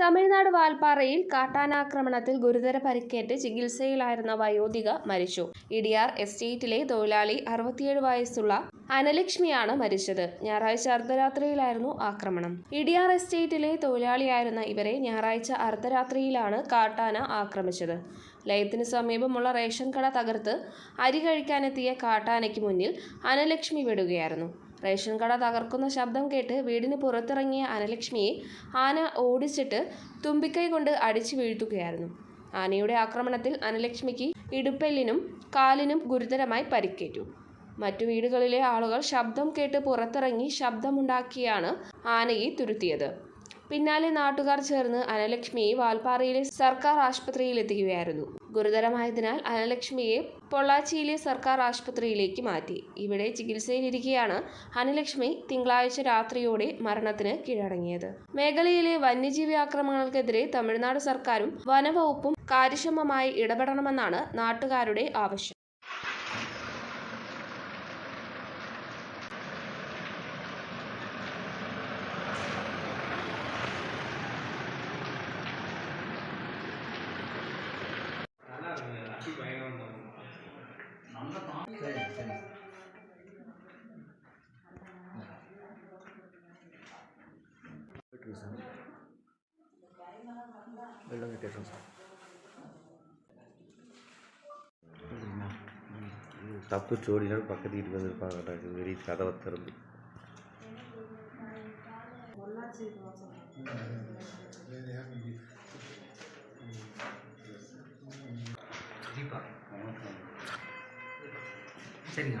തമിഴ്നാട് വാൽപ്പാറയിൽ കാട്ടാനാക്രമണത്തിൽ ഗുരുതര പരിക്കേറ്റ് ചികിത്സയിലായിരുന്ന വയോധിക മരിച്ചു. ഇടിയാർ എസ്റ്റേറ്റിലെ തൊഴിലാളി അറുപത്തിയേഴ് വയസ്സുള്ള അനലക്ഷ്മിയാണ് മരിച്ചത്. ഞായറാഴ്ച അർദ്ധരാത്രിയിലായിരുന്നു ആക്രമണം. ഇടിയാർ എസ്റ്റേറ്റിലെ തൊഴിലാളിയായിരുന്ന ഇവരെ ഞായറാഴ്ച അർദ്ധരാത്രിയിലാണ് കാട്ടാന ആക്രമിച്ചത്. ലയത്തിന് സമീപമുള്ള റേഷൻ കട തകർത്ത് അരി കഴിക്കാനെത്തിയ കാട്ടാനയ്ക്ക് മുന്നിൽ അനലക്ഷ്മി വിടുകയായിരുന്നു. റേഷൻ കട തകർക്കുന്ന ശബ്ദം കേട്ട് വീടിന് പുറത്തിറങ്ങിയ അനലക്ഷ്മിയെ ആന ഓടിച്ചിട്ട് തുമ്പിക്കൈ കൊണ്ട് അടിച്ചു വീഴ്ത്തുകയായിരുന്നു. ആനയുടെ ആക്രമണത്തിൽ അനലക്ഷ്മിക്ക് ഇടുപ്പെല്ലിനും കാലിനും ഗുരുതരമായി പരിക്കേറ്റു. മറ്റു വീടുകളിലെ ആളുകൾ ശബ്ദം കേട്ട് പുറത്തിറങ്ങി ശബ്ദമുണ്ടാക്കിയാണ് ആനയെ തുരുത്തിയത്. പിന്നാലെ നാട്ടുകാർ ചേർന്ന് അനലക്ഷ്മിയെ വാൽപ്പാറയിലെ സർക്കാർ ആശുപത്രിയിൽ എത്തിക്കുകയായിരുന്നു ഗുരുതരമായതിനാൽ അനലക്ഷ്മിയെ പൊള്ളാച്ചിയിലെ സർക്കാർ ആശുപത്രിയിലേക്ക് മാറ്റി. ഇവിടെ ചികിത്സയിലിരിക്കെയാണ് അനലക്ഷ്മി തിങ്കളാഴ്ച രാത്രിയോടെ മരണത്തിന് കീഴടങ്ങിയത്. മേഖലയിലെ വന്യജീവി ആക്രമണങ്ങൾക്കെതിരെ തമിഴ്നാട് സർക്കാരും വനവകുപ്പും കാര്യക്ഷമമായി ഇടപെടണമെന്നാണ് നാട്ടുകാരുടെ ആവശ്യം. ட்ரீஸன் வெள்ளம் வெக்கேஷன் சார் தப்பு சோடினர் பக்கத்து வீட்டுக்கு வந்திருப்பாங்க வெளியே கதவை திறந்து. சரிங்க